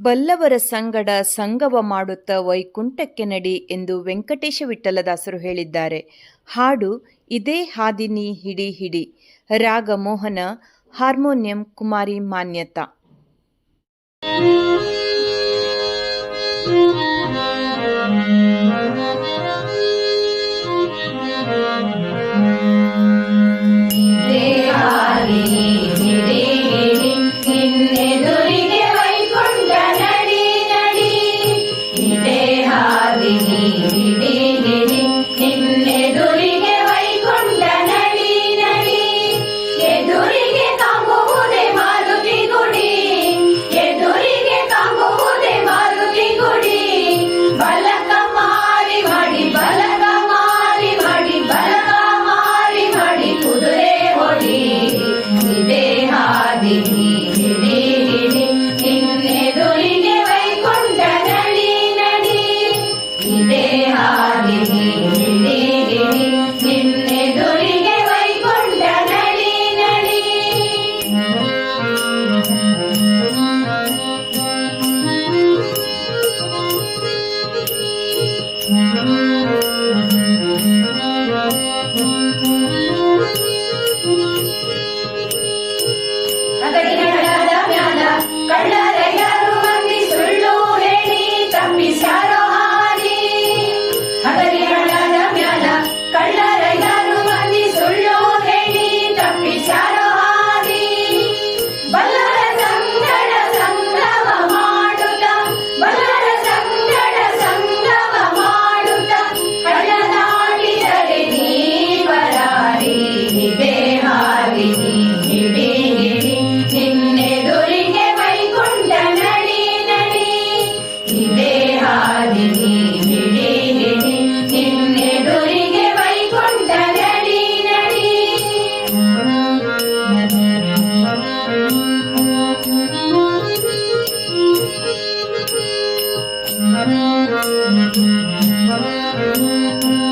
ಬಲ್ಲವರ ಸಂಗಡ ಸಂಗವ ಮಾಡುತ್ತ ವೈಕುಂಠಕ್ಕೆ ನಡಿ ಎಂದು ವೆಂಕಟೇಶ ವಿಠಲದಾಸರು ಹೇಳಿದ್ದಾರೆ. ಹಾಡು, ಇದೇ ಹಾದಿನಿ ಹಿಡಿ ಹಿಡಿ, raga Mohana, harmonium Kumari Manyata Thank you.